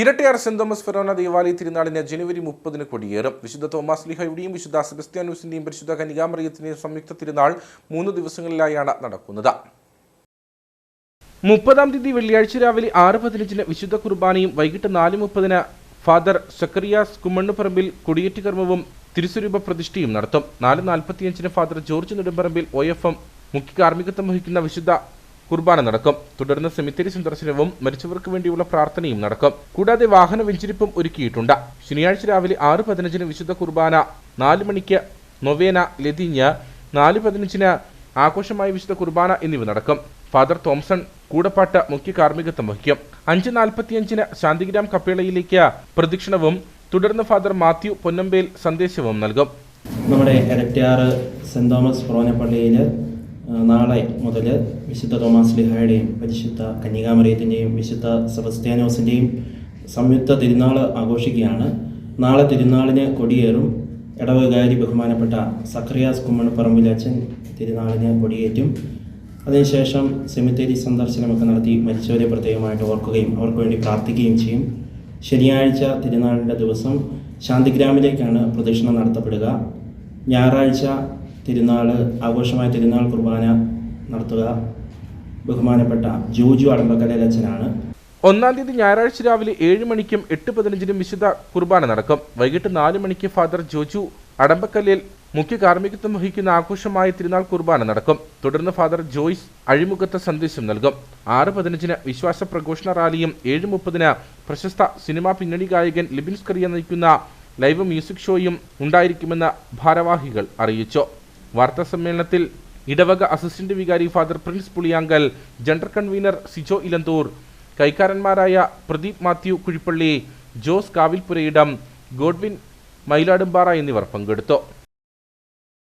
Irattayar saint Thomas Forane ദേവാലയ തിരുനാളിന് ജനുവരി മുപ്പതിന് കൊടിയേറും. വിശുദ്ധ തോമസ് ലിഹയുടെയും വിശുദ്ധ സെബസ്ത്യാനൂസിന്റെയും പരിശുദ്ധ കനികാമറിയത്തിന്റെയും സംയുക്ത തിരുനാൾ മൂന്ന് ദിവസങ്ങളിലായാണ് നടക്കുന്നത്. മുപ്പതാം തീയതി വെള്ളിയാഴ്ച രാവിലെ ആറ് പതിനഞ്ചിന് വിശുദ്ധ കുർബാനയും വൈകിട്ട് നാല് മുപ്പതിന് ഫാദർ സക്കറിയാസ് കുമ്മണ്ണുപറമ്പിൽ കൊടിയേറ്റ് കർമ്മവും തിരുസ്വരൂപ പ്രതിഷ്ഠയും നടത്തും. നാല് നാൽപ്പത്തിയഞ്ചിന് father George Nedumparambil O F M മുഖ്യ കാർമ്മികത്വം വഹിക്കുന്ന വിശുദ്ധ കുർബാന നടക്കും. തുടർന്ന് സെമിത്തേരി സന്ദർശനവും മരിച്ചവർക്ക് വേണ്ടിയുള്ള പ്രാർത്ഥനയും നടക്കും. കൂടാതെ വാഹന വെഞ്ചിരിപ്പും ഒരുക്കിയിട്ടുണ്ട്. ശനിയാഴ്ച രാവിലെ ആറ് പതിനഞ്ചിന് വിശുദ്ധ കുർബാന നാല് മണിക്ക് നൊവേന ലതിഞ്ഞ് നാല് പതിനഞ്ചിന് ആഘോഷമായ വിശുദ്ധ കുർബാന എന്നിവ നടക്കും. ഫാദർ തോംസൺ കൂടപ്പാട്ട് മുഖ്യ കാർമ്മികത്വം വഹിക്കും. അഞ്ച് നാൽപ്പത്തിയഞ്ചിന് ശാന്തിഗ്രാം കപ്പേളയിലേക്ക് പ്രദക്ഷിണവും തുടർന്ന് ഫാദർ മാത്യു പൊന്നമ്പേൽ സന്ദേശവും നൽകും. നമ്മുടെ ഇരട്ടിയാറ് സെന്റ് തോമസ് ഫൊറോനപ്പള്ളിയിൽ നാളെ മുതൽ വിശുദ്ധ തോമസ് ലിഹായുടെയും പരിശുദ്ധ കന്യകാമറിയത്തിന്റെയും വിശുദ്ധ സെബസ്ത്യാനോസിന്റെയും സംയുക്ത തിരുനാൾ ആഘോഷിക്കുകയാണ്. നാളെ തിരുനാളിന് കൊടിയേറും. ഇടവകാരി ബഹുമാനപ്പെട്ട സക്രിയാസ് കുമ്മണപ്പറമ്പിലച്ചൻ തിരുനാളിന് കൊടിയേറ്റും. അതിനുശേഷം സെമിത്തേരി സന്ദർശനമൊക്കെ നടത്തി മരിച്ചവരെ പ്രത്യേകമായിട്ട് ഓർക്കുകയും അവർക്ക് വേണ്ടി പ്രാർത്ഥിക്കുകയും ചെയ്യും. ശനിയാഴ്ച തിരുനാളിന്റെ ദിവസം ശാന്തിഗ്രാമിലേക്കാണ് പ്രദക്ഷിണം നടത്തപ്പെടുക. ഞായറാഴ്ച തിരുനാൾ ആഘോഷമായ തിരുനാൾ കുർബാന നടത്തുക. ബഹുമാനപ്പെട്ട ജോജു അടമ്പക്കലച്ചനാണ് ഒന്നാം തീയതി ഞായറാഴ്ച രാവിലെ ഏഴ് മണിക്കും എട്ട് പതിനഞ്ചിനും വിശുദ്ധ കുർബാന നടക്കും. വൈകിട്ട് നാല് മണിക്ക് ഫാദർ ജോജു അടമ്പക്കല്ലിൽ മുഖ്യ കാർമ്മികത്വം വഹിക്കുന്ന ആഘോഷമായ തിരുനാൾ കുർബാന നടക്കും. തുടർന്ന് ഫാദർ ജോയ്സ് അഴിമുഖത്ത് സന്ദേശം നൽകും. ആറ് പതിനഞ്ചിന് വിശ്വാസ പ്രഘോഷണ റാലിയും ഏഴ് മുപ്പതിന് പ്രശസ്ത സിനിമാ പിന്നണി ഗായകൻ ലിബിൻ സ്കറിയ നയിക്കുന്ന ലൈവ് മ്യൂസിക് ഷോയും ഉണ്ടായിരിക്കുമെന്ന് ഭാരവാഹികൾ അറിയിച്ചു. വാർത്താ സമ്മേളനത്തിൽ ഇടവക അസിസ്റ്റന്റ് വികാരി father Prince Puliyankal general convener Sijo Elanthoor കൈക്കാരന്മാരായ Pradeep Mathew Kuzhippally Jose Kavilpurayidam Godwin Mayiladumpara എന്നിവർ പങ്കെടുത്തു.